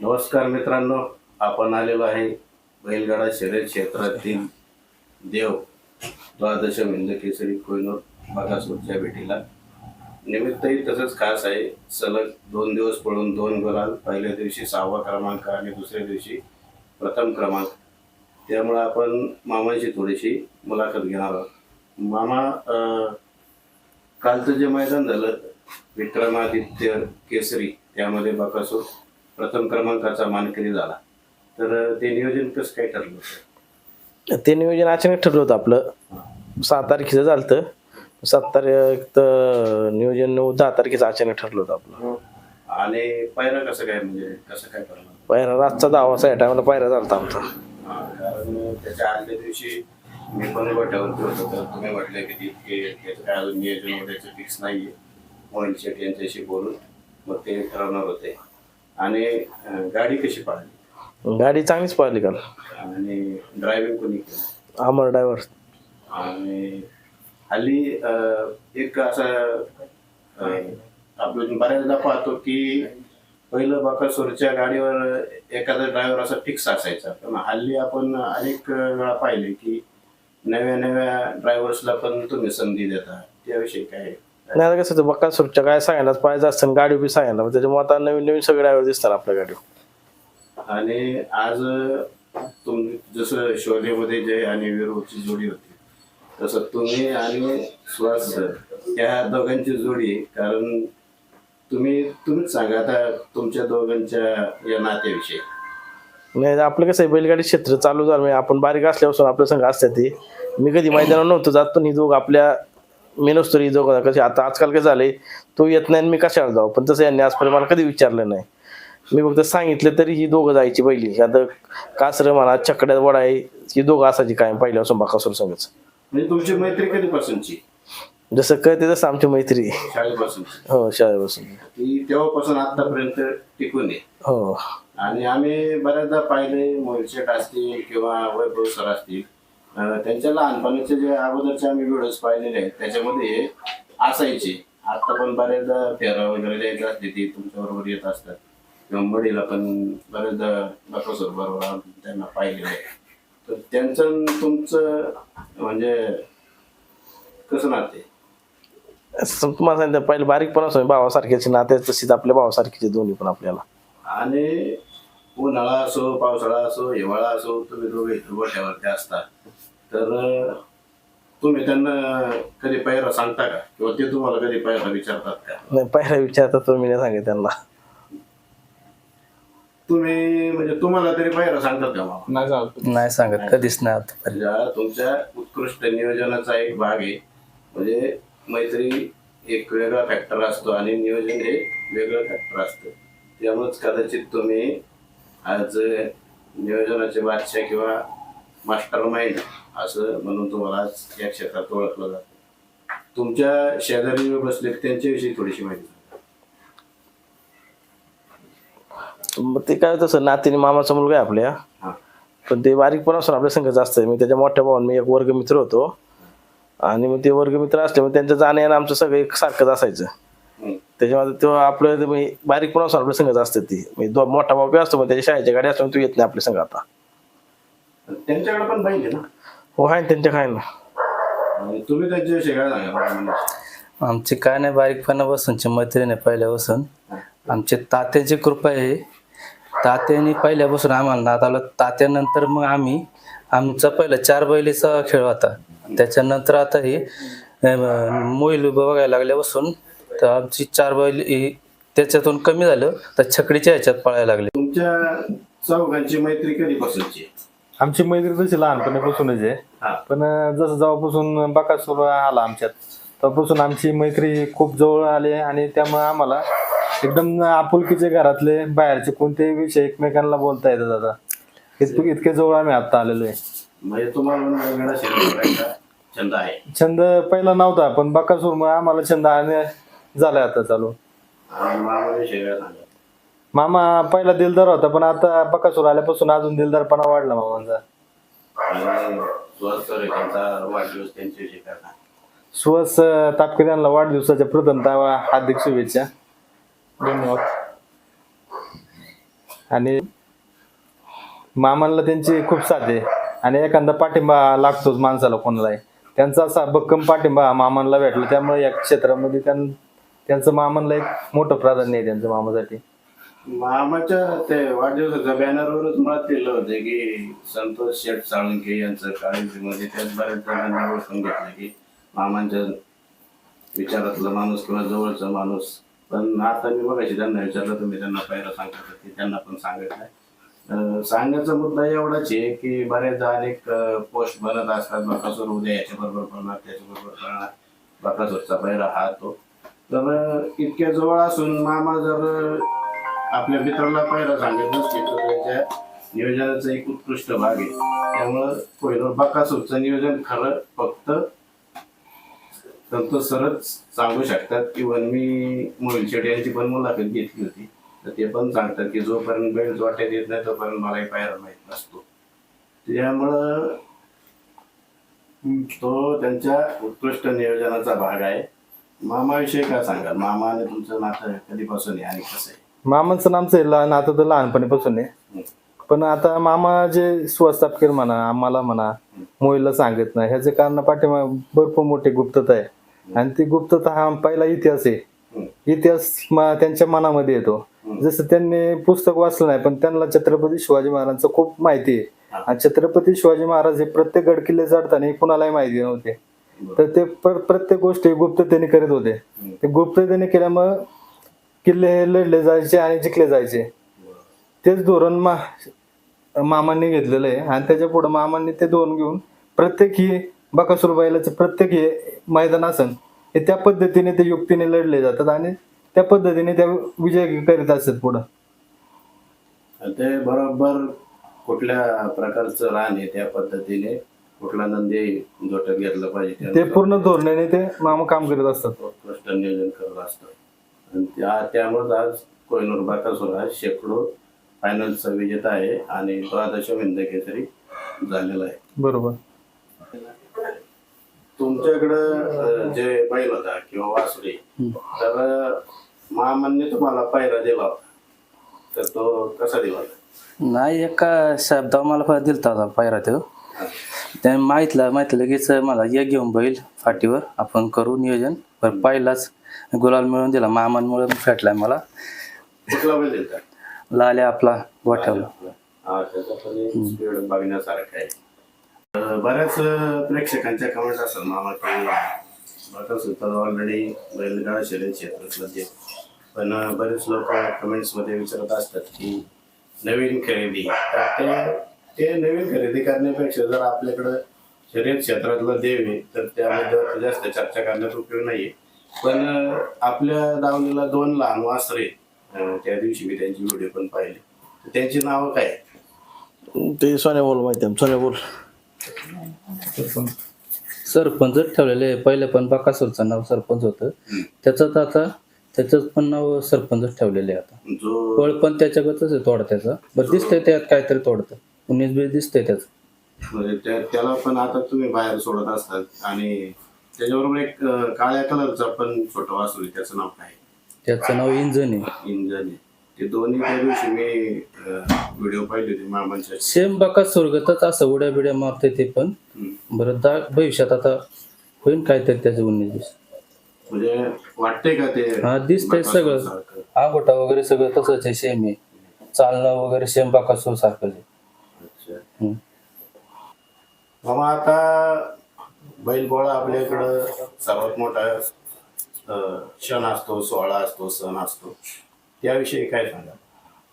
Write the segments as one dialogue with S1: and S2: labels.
S1: नमस्कार मित्रांनो आपण आलेलो आहे बैलगाडा शर्यत क्षेत्रातील देव द्वादश हिंद केसरी कोहिनूर बागासूरच्या भेटीला. निमित्तही तसंच खास आहे सलग दोन दिवस पळून दोन गुलाल पहिल्या दिवशी सहावा क्रमांक आणि दुसऱ्या दिवशी प्रथम क्रमांक. त्यामुळं आपण मामाची थोडीशी मुलाखत घेणार आहोत. मामा कालचं जे मैदान झालं विक्रमादित्य केसरी त्यामध्ये बकासूर प्रथम क्रमांकाचा मानकरी झाला. तर ते नियोजन कसं काय ठरलं होतं?
S2: ते नियोजन अचानक ठरलं होतं आपलं. सात तारखेचं झालं होतं. सात तारीख तर नियोजन नऊ दहा तारखेचं अचानक ठरलं होतं आपलं.
S1: आणि पायरा कसं काय म्हणजे कसं काय ठरलं
S2: पायरा रातचा दहा वाजता या टायमाला पायरा झाला होता आमचा.
S1: हा, कारण त्याच्या आदल्या दिवशी मी पण गोठ्यावरती होतो. तर तुम्ही म्हटले की इतके त्याचं काय अजून नियोजन वगैरे फिक्स नाहीये. मोहिल शेट यांच्याशी बोलून मग ते ठरवणार होते. आणि गाडी कशी पाहिली
S2: गाडी चांगलीच पळाली काल.
S1: आणि ड्रायव्हिंग कोणी केलं?
S2: अमर ड्रायव्हर.
S1: आणि हल्ली एक असं आपण बऱ्याचदा पाहतो की पहिलं बकासूरच्या गाडीवर एखादा ड्रायव्हर असा फिक्स असायचा. पण हल्ली आपण अनेक वेळा पाहिले की नव्या नव्या ड्रायव्हर्सला पण तुम्ही संधी देता. त्याविषयी काय?
S2: नाही आता कसं होतं बक्कासूरच्या काय सांगायलाच पाहिजे असतं गाडी बी सांगायला मग त्याच्यामुळे आता नवीन नवीन सगळे ड्रायव्हर दिसतात आपल्या गाडीवर.
S1: आणि आज तुम जसं शोलेमध्ये जय आणि विरोची जोडी होती तसं तुम्ही आणि सुहास सर या दोघांची जोडी. कारण तुम्ही तुम्हीच सांगा आता तुमच्या दोघांच्या या नात्याविषयी.
S2: नाही आपलं कसं आहे बैलगाडी क्षेत्र चालू झालं म्हणजे आपण बारीक असल्यापासून आपल्या संघ असतात ते. मी कधी मैदानावर नव्हतो जात पण ही दोघ आपल्या मी नसतो ही दोघं कसे आता आजकाल काय झाले तो येत नाही आणि मी कशाला जाऊ? पण तसं यांनी आजपर्यंत मला कधी विचारलं नाही. मी फक्त सांगितलं तरी ही दोघं जायची पहिली. आता कासरं म्हणा चकड्यात वडा आहे ही दोघं असायची कायम पहिल्यापासून बाकासूर संघच.
S1: म्हणजे तुमची मैत्री कधीपासूनची?
S2: जसं कळते तसं आमची मैत्री. आहे.
S1: शाळेपासूनची.
S2: हो शाळेपासून.
S1: ती तेव्हापासून आतापर्यंत टिकून आहे.
S2: हो.
S1: आणि आम्ही बऱ्याचदा पाहिले मोहिलशेट असतील किंवा वैभव सर असतील अं, त्यांच्या लहानपणाचे जे अगोदरचे आम्ही व्हिडिओज पाहिलेले आहेत त्याच्यामध्ये हे असायचे. आता पण बऱ्याचदा फेरा वगैरे द्यायची असते ती तुमच्या बरोबर येत असतात. किंवा मडीला पण बऱ्याचदा बरोबर बरोबर आम्ही त्यांना पाहिलेलं आहे. तर त्यांचं आणि तुमचं म्हणजे कसं नाते?
S2: असं तुम्हाला सांगितलं पहिले बारीकपणापासून भावासारख्याचे नाते आहेत, तशीच आपल्या भावासारखीचे दोन्ही पण आपल्याला.
S1: आणि उन्हाळा असो पावसाळा असो हिवाळा असो तुम्ही दोघे गोठ्यावरती असता. तर तुम्ही त्यांना कधी पायरा सांगता का? किंवा ते तुम्हाला कधी पायरा विचारतात का?
S2: नाही पहिला विचारता तो मी नाही सांगितलं त्यांना.
S1: तुम्ही म्हणजे तुम्हाला तरी पायरा सांगतात का मला?
S3: नाही चालत
S2: नाही सांगत कधीच नाही आता.
S1: म्हणजे हा तुमच्या उत्कृष्ट नियोजनाचा एक भाग आहे. म्हणजे मैत्री एक वेगळा फॅक्टर असतो आणि नियोजन हे वेगळं फॅक्टर असतं. त्यामुळेच कदाचित तुम्ही आज नियोजनाचे बादशाह किंवा मास्टर माइंड असं म्हणून तुम्हाला आज या क्षेत्रात ओळखलं जातं. तुमच्या शेजारी बसले त्यांच्याविषयी थोडीशी माहिती.
S2: मग ते काय तसं नातीने मामाचा मुलगा आहे आपल्या. पण ते बारीकपणापासून आपल्या संघच असतं मी त्याच्या मोठ्या भावान मी एक वर्गमित्र होतो. आणि मग ते वर्गमित्र असल्यामुळे त्यांचं जाणं येणं आमचं सगळं एक सारखंच असायचं. त्याच्यामध्ये तो आपलं ते म्हणजे बारीकपणापासून आपल्या संघच असतं ती. म्हणजे दो- मोठा भाऊ बी असतो मग त्याच्या शाळेच्या गाडी असल्यामुळे तू येत नाही आपल्या संघ आता.
S1: त्यांच्याकडे पण पाहिजे ना?
S2: हो आहे ना त्यांच्या काय ना.
S1: तुम्ही त्यांच्याविषयी काय.
S4: आमची काय नाही बारीकपणापासूनची मैत्रीण आहे पहिल्यापासून आमचे तात्याची कृपा आहे. तात्याने पहिल्यापासून आम्हाला नाद आलं तात्यानंतर मग आम्ही आमचा पहिला चार बैलीचा खेळ होता. त्याच्यानंतर आता ही मोईल बघायला लागल्यापासून तर आमची चार बैल ही त्याच्यातून कमी झालं तर छकडीच्या ह्याच्यात पळायला लागले.
S1: तुमच्या चौघांची मैत्री कधीपासूनची?
S3: आमची मैत्री तशी लहानपणापासूनच आहे. पण जसं जेव्हापासून बकासूर आला आमच्यात तेव्हापासून आमची मैत्री खूप जवळ आली आणि त्यामुळे आम्हाला एकदम आपुलकीचे घरातले बाहेरचे कोणतेही विषय एकमेकांना बोलता येतात आता. इतके इतके जवळ आम्ही आता आलेलो आहे.
S1: म्हणजे तुम्हाला वेगळा छंद आहे.
S3: छंद पहिला नव्हता पण बकासूर मग आम्हाला छंद आणि झालाय आता चालू. मामा पहिला दिलदार होता पण आता बकासूर आल्यापासून अजून दिलदारपणा वाढला मामांचा. सुहास तापकीर यांना वाढदिवसाच्या प्रथमतः हार्दिक शुभेच्छा. धन्यवाद. आणि मामांना त्यांची खूप साथ आहे. आणि एखादा पाठिंबा लागतोच माणसाला कोणालाही. त्यांचा असा भक्कम पाठिंबा मामांना भेटला त्यामुळे या क्षेत्रामध्ये त्यां त्यांचं मामांना एक मोठं प्राधान्य आहे त्यांचं मामासाठी.
S1: मामाच्या ते वाढदिवसाच्या बॅनरवरच मला केलं होतं की संतोष शेठ साळुंके यांचं काळजीमध्ये त्याच बऱ्याच जणांना ओळखून घेतलं की मामांच्या विचारातला माणूस किंवा जवळचा माणूस. पण आता मी बघायची त्यांना विचारलं तुम्ही त्यांना पहिला सांगत होते त्यांना पण सांगितलं. सांगण्याचा मुद्दा एवढाच आहे की बऱ्याचदा अनेक पोस्ट बनत असतात बकासूर उद्या याच्याबरोबर बनणार त्याच्याबरोबर बनणार बकासूरचा पहिला हा तो. तर इतक्या जवळ असून मामा जर आपल्या मित्राला पहिला सांगत नसते तर त्यांच्या नियोजनाचा एक उत्कृष्ट भाग आहे. त्यामुळं पहिलं बकासूरचं नियोजन खरं फक्त संतोष सरच सांगू शकतात. इवन मी मोहिल शेट्टी यांची पण मुलाखत घेतली होती. तर ते पण सांगतात की जोपर्यंत बेल वाट्यात येत नाही तोपर्यंत मलाही पाहायला माहीत नसतो. त्यामुळं तो त्यांच्या उत्कृष्ट नियोजनाचा भाग आहे. मामाविषयी काय सांगाल? मामा आणि तुमचं नातं कधीपासून आहे आणि कसं आहे?
S3: मामांचं नामचं आहे लहान आता तर लहानपणीपासून आहे. पण आता मामा जे सुस्थापकीर म्हणा आम्हाला म्हणा मोहिलला सांगत नाही. ह्याचे कारण पाठीमा भरपूर मोठी गुप्तता आहे. आणि ती गुप्तता हा पहिला इतिहास आहे. इतिहास मा- त्यांच्या मनामध्ये येतो. जसं त्यांनी पुस्तक वाचलं नाही पण त्यांना छत्रपती शिवाजी महाराजांचं खूप माहिती आहे. आणि छत्रपती शिवाजी महाराज हे प्रत्येक गडकिल्ले चढताना कुणालाही माहिती नव्हते. तर ते प्र- प्रत्येक गोष्टी गुप्ततेने करत होते. ते गुप्ततेने केल्यामुळं किल्ले हे लढले जायचे आणि जिंकले जायचे. तेच धोरण मा मामांनी घेतलेलं आहे. आणि त्याच्या पुढे मामांनी ते धोरण घेऊन प्रत्येक ही बकासूर बैलाचं प्रत्येक हे मैदान असन हे त्या पद्धतीने ते युक्तीने लढले जातात आणि त्या पद्धतीने त्या विजय करीत असतात पुढं.
S1: ते बरोबर कुठल्या प्रकारचं रान आहे त्या पद्धतीने? कुठला नंदी जोटत घेतलं पाहिजे
S3: ते पूर्ण धोरणाने ते मामा काम करीत असतात.
S1: उत्कृष्ट नियोजन करत असतं आणि त्या त्यामुळेच आज कोहिनूर बाकासूर हा शेकडो फायनलचा विजेता आहे आणि द्वादश विंद केसरी झालेला आहे.
S3: बरोबर.
S1: तुमच्याकडं जे बैल होता किंवा वासुरी तर मामांनी तुम्हाला पायरा दिला होता. तर तो कसा दिला होता?
S4: नाही एका शब्दावर मला दिलता होता पायरा तो. त्याने माहितलं माहितलं लगेच मला ये घेऊन बैल फाटीवर. आपण करू नियोजन. बरं पहिलाच गुलाल मिळून दिला. मामांमुळे फेटलाय मला. लाल्या आपला
S1: बघण्यासारखा आहे. अं, बऱ्याच प्रेक्षकांच्या कमेंट असतात. मामा ऑलरेडी बैलगाडा शर्यत क्षेत्रातलं पण बरेच लोक कमेंट्समध्ये विचारत असतात की नवीन खरेदी. ते नवीन खरेदी करण्यापेक्षा जर आपल्याकडं शर्यत क्षेत्रातलं देव आहे तर त्यामध्ये जास्त चर्चा करण्यात उपयोग नाहीये. पण आपल्या दावणीला दोन लहान वासरे त्या दिवशी मी त्यांची व्हिडिओ पण पाहिले. तर त्यांची नावं काय आहेत?
S2: ते सोन्या बोल माहिती आहे सोन्या बोल.
S4: सरपंच. ठेवलेले पहिले पण बकासूरचं नाव सरपंच होतं. त्याचं तर आता त्याचं पण नाव सरपंच ठेवलेले आहे आता.
S1: जो
S4: पळ पण त्याच्यागतच आहे थोडं त्याचं बरं दिसतंय त्यात काहीतरी थोडं उन्नीस बीस दिसतंय त्याचं.
S1: म्हणजे त्या- त्याला पण आता तुम्ही बाहेर सोडत असतात आणि त्याच्याबरोबर एक अं, काळ्या कलरचा पण छोटा वासरू आहे त्याचं नाव काय?
S4: त्याचं नाव इंजन आहे.
S1: इंजन ते दोन्ही त्या दिवशी मी व्हिडिओ पाहिले होते मामांच्या.
S4: सेम बकासूर गतच असं उड्या बिड्या मारते ते पण.
S1: हम्म.
S4: बरं दा भविष्यात आता होईल काहीतरी त्याचं उन्नीस बीस
S1: म्हणजे वाटतंय का ते?
S4: हा दिसतंय सगळं? अंगोठा वगैरे सगळं तसंच आहे सेम आहे. चालणं वगैरे सेम बकासूर सारखंच आहे.
S1: अच्छा. मामा आता बैलपोळा आपल्या इकडं सर्वात मोठा क्षण असतो सोहळा असतो सण असतो. त्याविषयी काय सांगा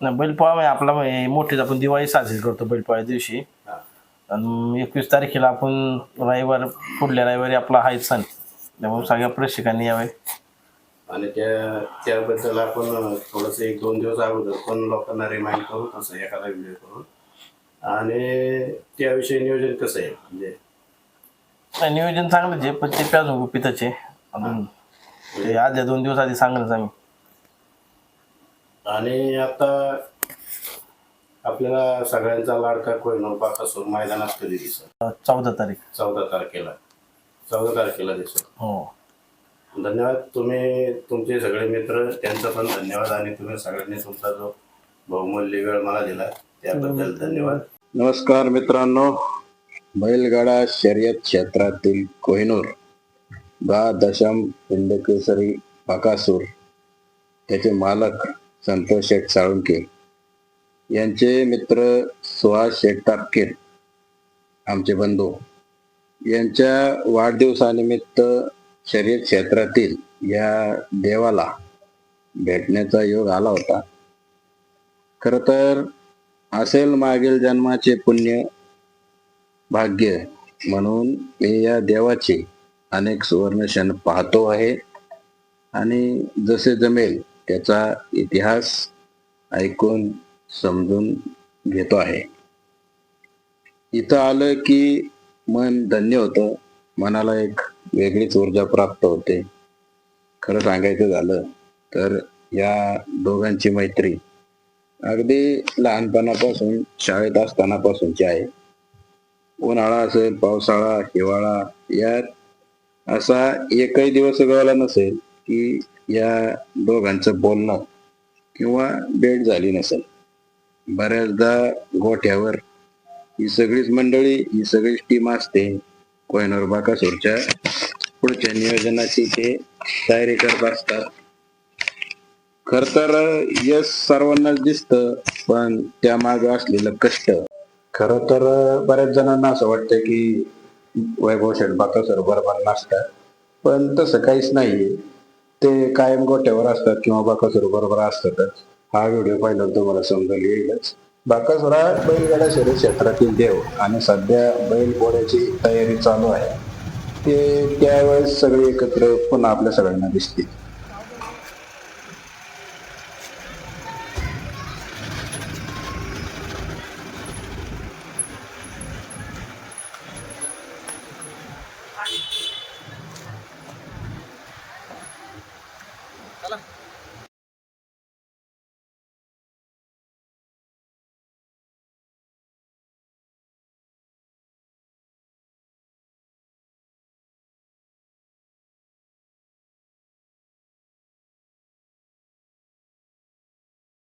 S2: नाही बैलपोळा म्हणजे आपला म्हणजे मोठीच आपण दिवाळी साजरी करतो बैलपोळ्या दिवशी.
S1: हा.
S2: आणि एकवीस तारखेला आपण रविवार पुढल्या रविवारी आपला हाच सण. त्यामुळे सगळ्या प्रेक्षकांनी यावे.
S1: आणि त्या त्याबद्दल आपण थोडस एक दोन दिवस अगोदर पण लोकांना रिमाइंड करू तसं एखादा व्हिडिओ करून. आणि त्याविषयी नियोजन कसं आहे? म्हणजे
S2: नाही, नियोजन चांगलंच आहे पण ते प्याज गुपितच. आहे अजून ते आदल्या दोन दिवस आधी सांगलंच आम्ही.
S1: आणि आता आपल्याला सगळ्यांचा लाडका कोयनूर बाकासूर मैदानात कधी दिसत
S2: चौदा तारीख.
S1: चौदा तारखेला. चौदा तारखेला दिसत
S2: हो.
S1: धन्यवाद. तुम्ही तुमचे सगळे मित्र त्यांचा पण धन्यवाद. आणि तुम्ही सगळ्यांनी तुमचा जो बहुमूल्य वेळ मला दिला. त्याबद्दल धन्यवाद.
S5: नमस्कार मित्रांनो. बैलगाडा शर्यत क्षेत्रातील कोहिनूर दहा दशम हिंदकेसरी बकासूर त्याचे मालक संतोष शेठ साळुंके यांचे मित्र सुहास शेठ टापकीर आमचे बंधू. यांच्या वाढदिवसानिमित्त शर्यत क्षेत्रातील या देवाला भेटण्याचा योग आला होता. खरं तर असेल मागील जन्माचे पुण्य भाग्य म्हणून मी या देवाचे अनेक सुवर्ण क्षण पाहतो आहे. आणि जसे जमेल त्याचा इतिहास ऐकून समजून घेतो आहे. इथं आलं की मन धन्य होतं. मनाला एक वेगळीच ऊर्जा प्राप्त होते. खरं सांगायचं झालं तर या दोघांची मैत्री अगदी लहानपणापासून शाळेत असतानापासूनची आहे उन्हाळा असेल पावसाळा हिवाळा यात असा एकही दिवस उगवला नसेल की या दोघांचं बोलणं किंवा भेट झाली नसेल. बऱ्याचदा गोठ्यावर ही सगळीच मंडळी ही सगळीच टीम असते. कोयनूर बाकासूरच्या पुढच्या नियोजनाची ते तयारी करत असतात. खर तर यश सर्वांनाच दिसत पण त्या मागे असलेलं कष्ट. खर तर बऱ्याच जणांना असं वाटतं की वैभव शेठ बाकासर बरोबर नसतात. पण तसं काहीच नाहीये. ते कायम गोट्यावर असतात किंवा बाकासुर बरोबर असतातच. हा व्हिडिओ पाहिल्यावर तुम्हाला समजून येईलच. बाकासुर हा बैलगाडा शरीर क्षेत्रातील देव आणि सध्या बैल घोड्याची तयारी चालू आहे. ते त्यावेळेस सगळे एकत्र पुन्हा आपल्या सगळ्यांना दिसतील.